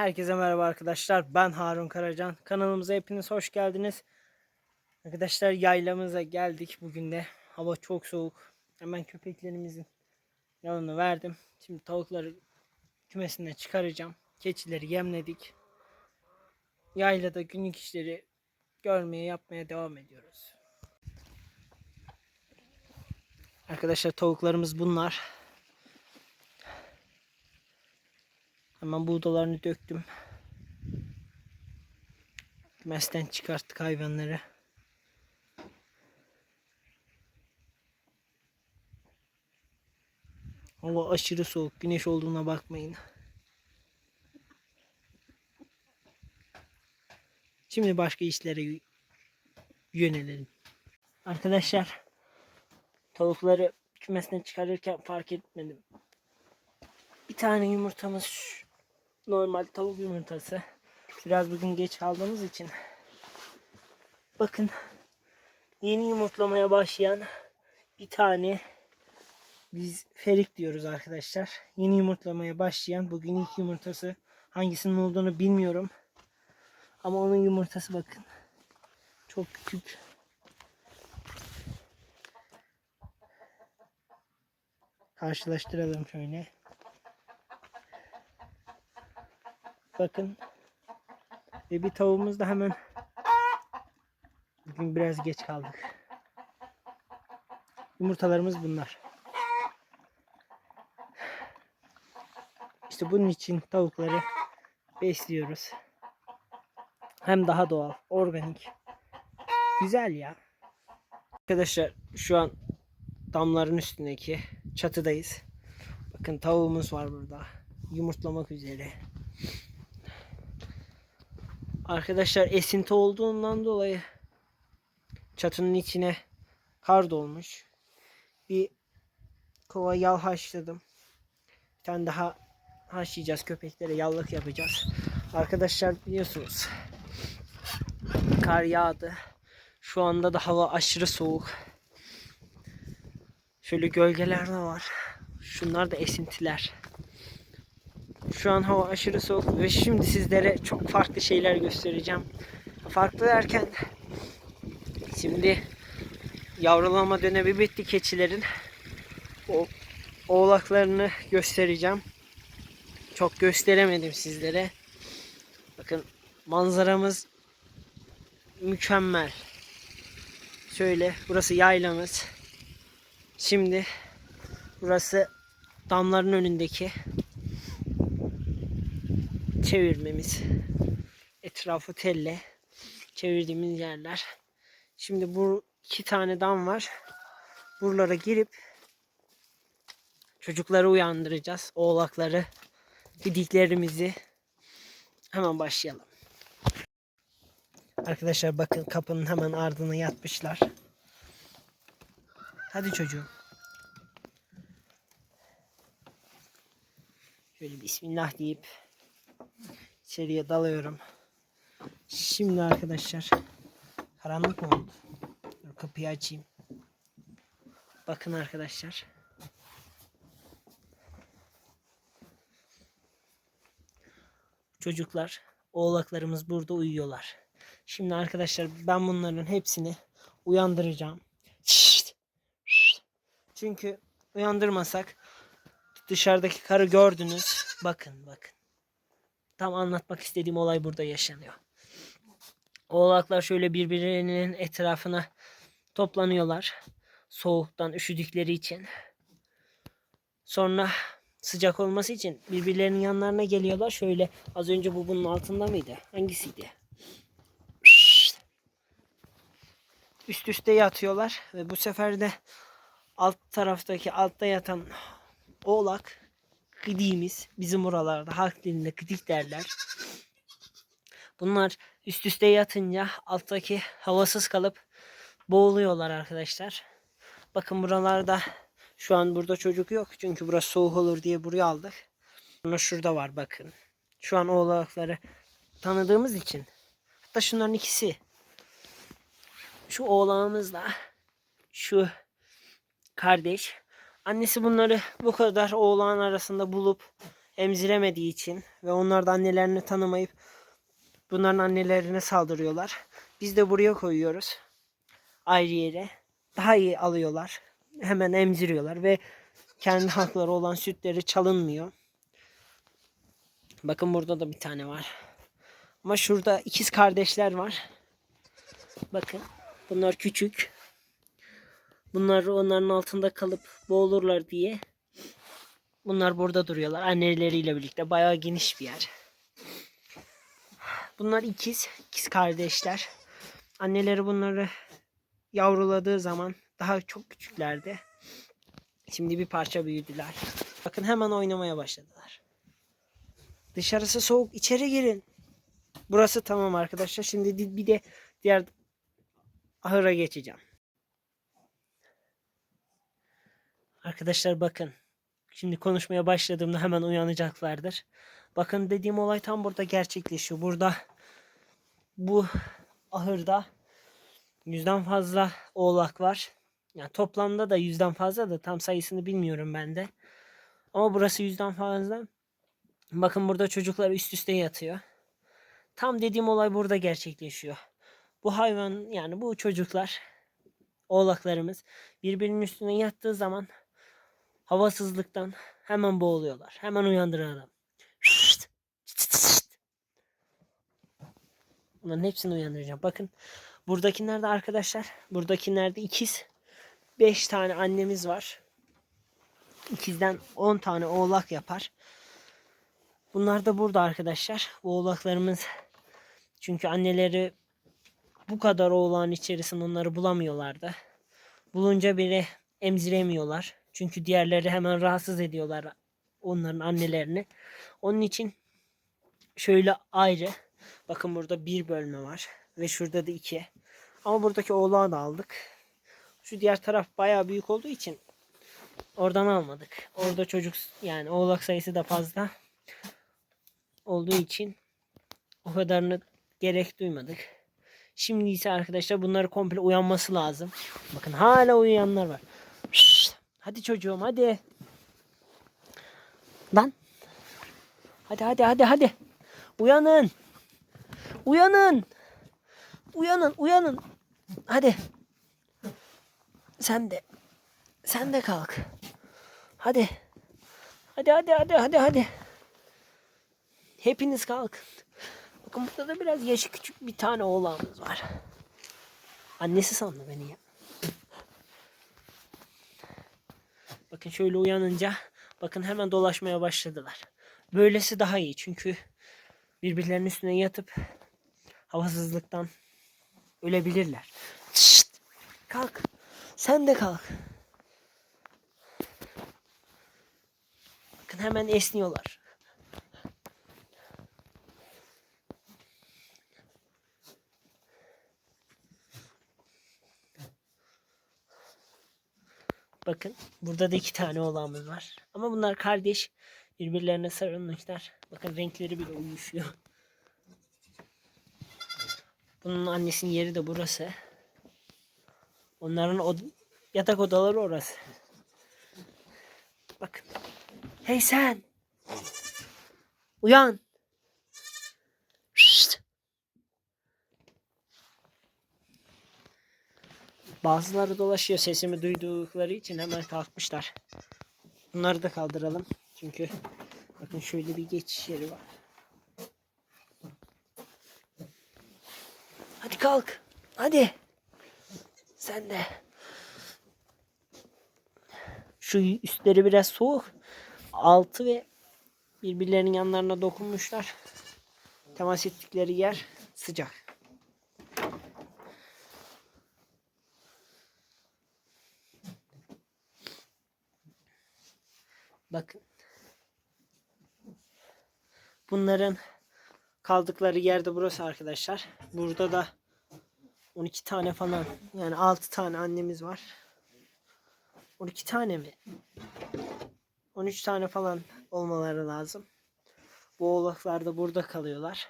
Herkese merhaba arkadaşlar. Ben Harun Karacan. Kanalımıza hepiniz hoş geldiniz. Arkadaşlar yaylamıza geldik bugün de. Hava çok soğuk. Hemen köpeklerimizin yanını verdim. Şimdi tavukları kümesinden çıkaracağım. Keçileri yemledik. Yaylada günlük işleri görmeye yapmaya devam ediyoruz. Arkadaşlar tavuklarımız bunlar. Hemen buğdalarını döktüm. Kümesten çıkarttık hayvanları. Hava aşırı soğuk. Güneş olduğuna bakmayın. Şimdi başka işlere yönelelim. Arkadaşlar tavukları kümesten çıkarırken fark etmedim. Bir tane yumurtamız normal tavuk yumurtası. Biraz bugün geç kaldığımız için. Bakın yeni yumurtlamaya başlayan bir tane biz ferik diyoruz arkadaşlar. Yeni yumurtlamaya başlayan bugün ilk yumurtası hangisinin olduğunu bilmiyorum. Ama onun yumurtası bakın. Çok küçük. Karşılaştıralım şöyle. Bakın. Ve bir tavuğumuz da hemen bugün biraz geç kaldık. Yumurtalarımız bunlar. İşte bunun için tavukları besliyoruz. Hem daha doğal, organik. Güzel ya. Arkadaşlar şu an damların üstündeki çatıdayız. Bakın tavuğumuz var burada. Yumurtlamak üzere. Arkadaşlar esinti olduğundan dolayı çatının içine kar dolmuş. Bir kova yal haşladım. Bir tane daha haşlayacağız köpeklere yallık yapacağız. Arkadaşlar biliyorsunuz kar yağdı. Şu anda da hava aşırı soğuk. Şöyle gölgeler de var. Şunlar da esintiler. Şu an hava aşırı soğuk ve şimdi sizlere çok farklı şeyler göstereceğim. Farklı derken şimdi yavrulama dönemi bitti keçilerin. O oğlaklarını göstereceğim. Çok gösteremedim sizlere. Bakın manzaramız mükemmel. Şöyle burası yaylamız. Şimdi burası damların önündeki çevirmemiz. Etrafı telle çevirdiğimiz yerler. Şimdi bu iki tane dam var. Buralara girip çocukları uyandıracağız. Oğlakları, gidiklerimizi hemen başlayalım. Arkadaşlar bakın kapının hemen ardına yatmışlar. Hadi çocuğum. Şöyle bismillah deyip içeriye dalıyorum. Şimdi arkadaşlar karanlık mı oldu? Dur kapıyı açayım. Bakın arkadaşlar. Çocuklar, oğlaklarımız burada uyuyorlar. Şimdi arkadaşlar ben bunların hepsini uyandıracağım. Çünkü uyandırmasak dışarıdaki karı gördünüz. Bakın bakın. Tam anlatmak istediğim olay burada yaşanıyor. Oğlaklar şöyle birbirlerinin etrafına toplanıyorlar. Soğuktan üşüdükleri için. Sonra sıcak olması için birbirlerinin yanlarına geliyorlar. Şöyle az önce bu bunun altında mıydı? Hangisiydi? Üst üste yatıyorlar ve bu sefer de alt taraftaki altta yatan oğlak gıdiğimiz bizim oralarda halk dilinde gıdik derler. Bunlar üst üste yatınca alttaki havasız kalıp boğuluyorlar arkadaşlar. Bakın buralarda şu an burada çocuk yok çünkü burası soğuk olur diye buraya aldık. Sonra şurada var bakın. Şu an oğlakları tanıdığımız için. Hatta şunların ikisi. Şu oğlağımızla şu kardeş. Annesi bunları bu kadar oğlan arasında bulup emziremediği için ve onlar da annelerini tanımayıp bunların annelerine saldırıyorlar. Biz de buraya koyuyoruz. Ayrı yere. Daha iyi alıyorlar. Hemen emziriyorlar ve kendi hakları olan sütleri çalınmıyor. Bakın burada da bir tane var. Ama şurada ikiz kardeşler var. Bakın bunlar küçük. Bunlar onların altında kalıp boğulurlar diye. Bunlar burada duruyorlar anneleriyle birlikte. Bayağı geniş bir yer. Bunlar ikiz, ikiz kardeşler. Anneleri bunları yavruladığı zaman daha çok küçüklerdi. Şimdi bir parça büyüdüler. Bakın hemen oynamaya başladılar. Dışarısı soğuk, içeri girin. Burası tamam arkadaşlar. Şimdi di- bir de diğer ahıra geçeceğim. Arkadaşlar bakın. Şimdi konuşmaya başladığımda hemen uyanacaklardır. Bakın dediğim olay tam burada gerçekleşiyor. Burada bu ahırda yüzden fazla oğlak var. Yani toplamda da yüzden fazla da tam sayısını bilmiyorum ben de. Ama burası yüzden fazla. Bakın burada çocuklar üst üste yatıyor. Tam dediğim olay burada gerçekleşiyor. Bu hayvan yani bu çocuklar oğlaklarımız birbirinin üstüne yattığı zaman havasızlıktan hemen boğuluyorlar. Hemen uyandıralım. Bunların hepsini uyandıracağım. Bakın buradakiler de arkadaşlar. Buradakiler de ikiz. 5 tane annemiz var. İkizden 10 tane oğlak yapar. Bunlar da burada arkadaşlar. Oğlaklarımız çünkü anneleri bu kadar oğlağın içerisinde onları bulamıyorlardı. Bulunca bile emziremiyorlar. Çünkü diğerleri hemen rahatsız ediyorlar onların annelerini. Onun için şöyle ayrı. Bakın burada bir bölme var. Ve şurada da iki. Ama buradaki oğlağı da aldık. Şu diğer taraf bayağı büyük olduğu için oradan almadık. Orada çocuk yani oğlak sayısı da fazla olduğu için o kadarını gerek duymadık. Şimdi ise arkadaşlar bunları komple uyanması lazım. Bakın hala uyuyanlar var. Hadi çocuğum hadi. Lan. Hadi hadi hadi hadi. Uyanın. Uyanın. Uyanın uyanın. Hadi. Sen de. Sen de kalk. Hadi. Hadi hadi hadi hadi hadi. Hepiniz kalkın. Bakın burada da biraz yaşı küçük bir tane oğlağımız var. Annesi sandı beni ya. Bakın şöyle uyanınca bakın hemen dolaşmaya başladılar. Böylesi daha iyi çünkü birbirlerinin üstüne yatıp havasızlıktan ölebilirler. Şşt! Kalk. Sen de kalk. Bakın hemen esniyorlar. Bakın burada da iki tane oğlanımız var. Ama bunlar kardeş. Birbirlerine sarılmışlar. Bakın renkleri bile uyuşuyor. Bunun annesinin yeri de burası. Onların od- yatak odaları orası. Bakın. Hey sen. Uyan. Şşt. Bazıları dolaşıyor sesimi duydukları için hemen kalkmışlar. Bunları da kaldıralım. Çünkü bakın şöyle bir geçiş yeri var. Hadi kalk. Hadi. Sen de. Şu üstleri biraz soğuk. Altı ve birbirlerinin yanlarına dokunmuşlar. Temas ettikleri yer sıcak. Bakın. Bunların kaldıkları yerde burası arkadaşlar. Burada da 12 tane falan yani 6 tane annemiz var. 12 tane mi? 13 tane falan olmaları lazım. Bu oğlaklar da burada kalıyorlar.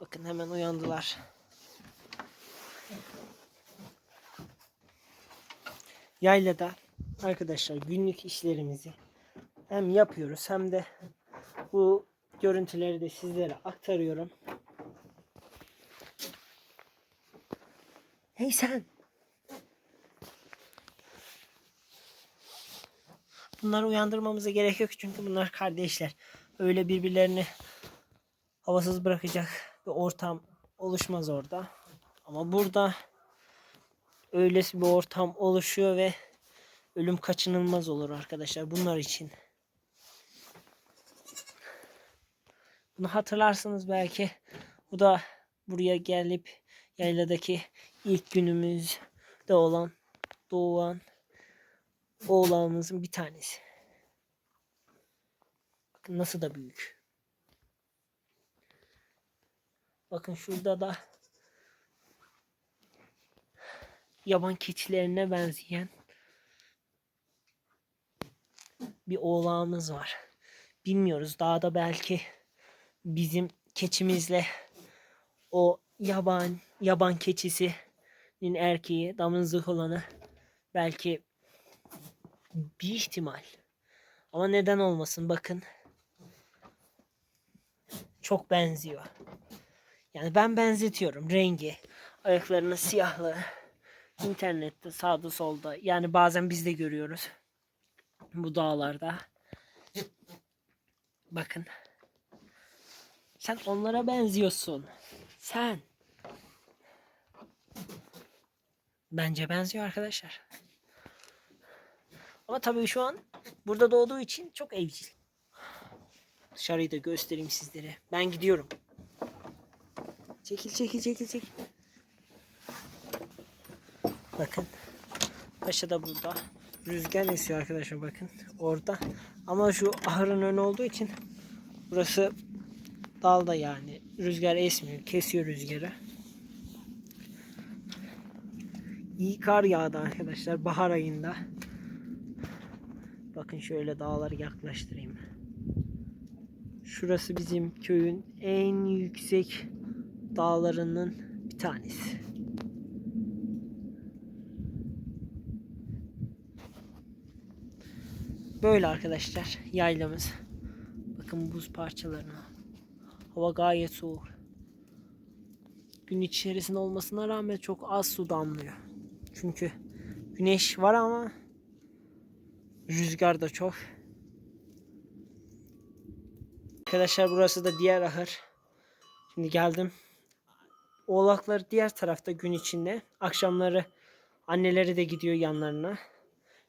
Bakın hemen uyandılar. Yaylada arkadaşlar günlük işlerimizi hem yapıyoruz hem de bu görüntüleri de sizlere aktarıyorum. Hey sen. Bunları uyandırmamıza gerek yok çünkü bunlar kardeşler. Öyle birbirlerini havasız bırakacak bir ortam oluşmaz orada. Ama burada öylesi bir ortam oluşuyor ve ölüm kaçınılmaz olur arkadaşlar bunlar için. Bunu hatırlarsınız belki. Bu da buraya gelip yayladaki ilk günümüzde olan doğan oğlanımızın bir tanesi. Bakın nasıl da büyük. Bakın şurada da yaban keçilerine benzeyen bir oğlağımız var. Bilmiyoruz dağda belki bizim keçimizle o yaban yaban keçisinin erkeği damızlık olanı belki bir ihtimal. Ama neden olmasın bakın. Çok benziyor. Yani ben benzetiyorum rengi. Ayaklarının siyahlığı. İnternette sağda solda. Yani bazen biz de görüyoruz. Bu dağlarda. Bakın. Sen onlara benziyorsun. Sen. Bence benziyor arkadaşlar. Ama tabii şu an burada doğduğu için çok evcil. Dışarıyı da göstereyim sizlere. Ben gidiyorum. Çekil çekil çekil çekil. Bakın. Paşa da burada. Rüzgar esiyor arkadaşlar bakın. Orada. Ama şu ahırın önü olduğu için burası dalda yani. Rüzgar esmiyor. Kesiyor rüzgarı. İyi kar yağdı arkadaşlar bahar ayında. Bakın şöyle dağları yaklaştırayım. Şurası bizim köyün en yüksek dağlarının bir tanesi. Böyle arkadaşlar yaylamız. Bakın buz parçalarına. Hava gayet soğuk. Gün içerisinde olmasına rağmen çok az su damlıyor. Çünkü güneş var ama rüzgar da çok. Arkadaşlar burası da diğer ahır. Şimdi geldim. Oğlaklar diğer tarafta gün içinde. Akşamları anneleri de gidiyor yanlarına.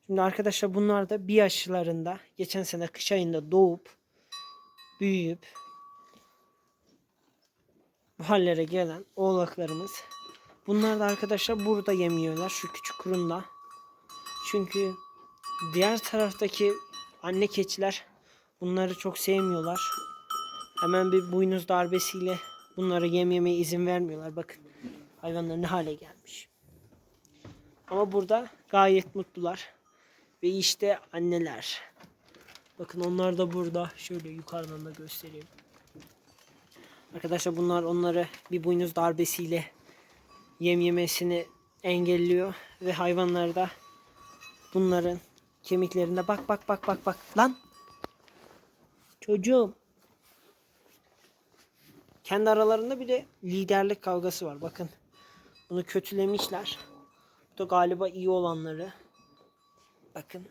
Şimdi arkadaşlar bunlar da bir yaşlarında geçen sene kış ayında doğup büyüyüp bu hallere gelen oğlaklarımız. Bunlar da arkadaşlar burada yemiyorlar şu küçük kurunda. Çünkü diğer taraftaki anne keçiler bunları çok sevmiyorlar. Hemen bir boynuz darbesiyle bunları yem yemeye izin vermiyorlar. Bakın hayvanlar ne hale gelmiş. Ama burada gayet mutlular. Ve işte anneler. Bakın onlar da burada. Şöyle yukarıdan da göstereyim. Arkadaşlar bunlar onları bir boynuz darbesiyle yem yemesini engelliyor. Ve hayvanlar da bunların kemiklerinde bak bak bak bak bak. Lan! Çocuğum. Kendi aralarında bir de liderlik kavgası var. Bakın. Bunu kötülemişler. Bu da galiba iyi olanları. Bakın.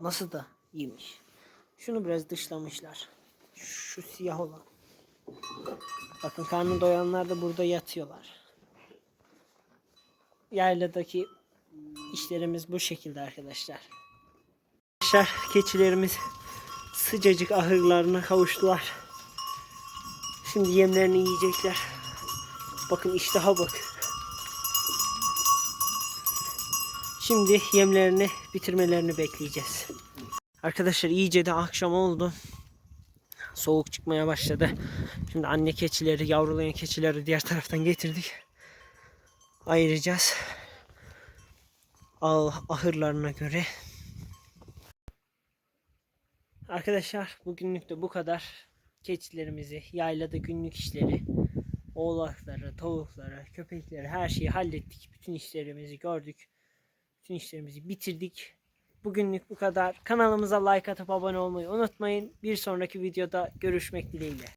Nasıl da iyiymiş. Şunu biraz dışlamışlar. Şu siyah olan. Bakın karnı doyanlar da burada yatıyorlar. Yayladaki işlerimiz bu şekilde arkadaşlar. Arkadaşlar keçilerimiz sıcacık ahırlarına kavuştular. Şimdi yemlerini yiyecekler. Bakın iştaha bak. Şimdi yemlerini bitirmelerini bekleyeceğiz. Arkadaşlar iyice de akşam oldu. Soğuk çıkmaya başladı. Şimdi anne keçileri, yavrulayan keçileri diğer taraftan getirdik. Ayıracağız. Al ahırlarına göre. Arkadaşlar bugünlük de bu kadar. Keçilerimizi, yaylada günlük işleri, oğlakları, tavukları, köpekleri her şeyi hallettik. Bütün işlerimizi gördük. Bütün işlerimizi bitirdik. bugünlük bu kadar. Kanalımıza like atıp abone olmayı unutmayın. Bir sonraki videoda görüşmek dileğiyle.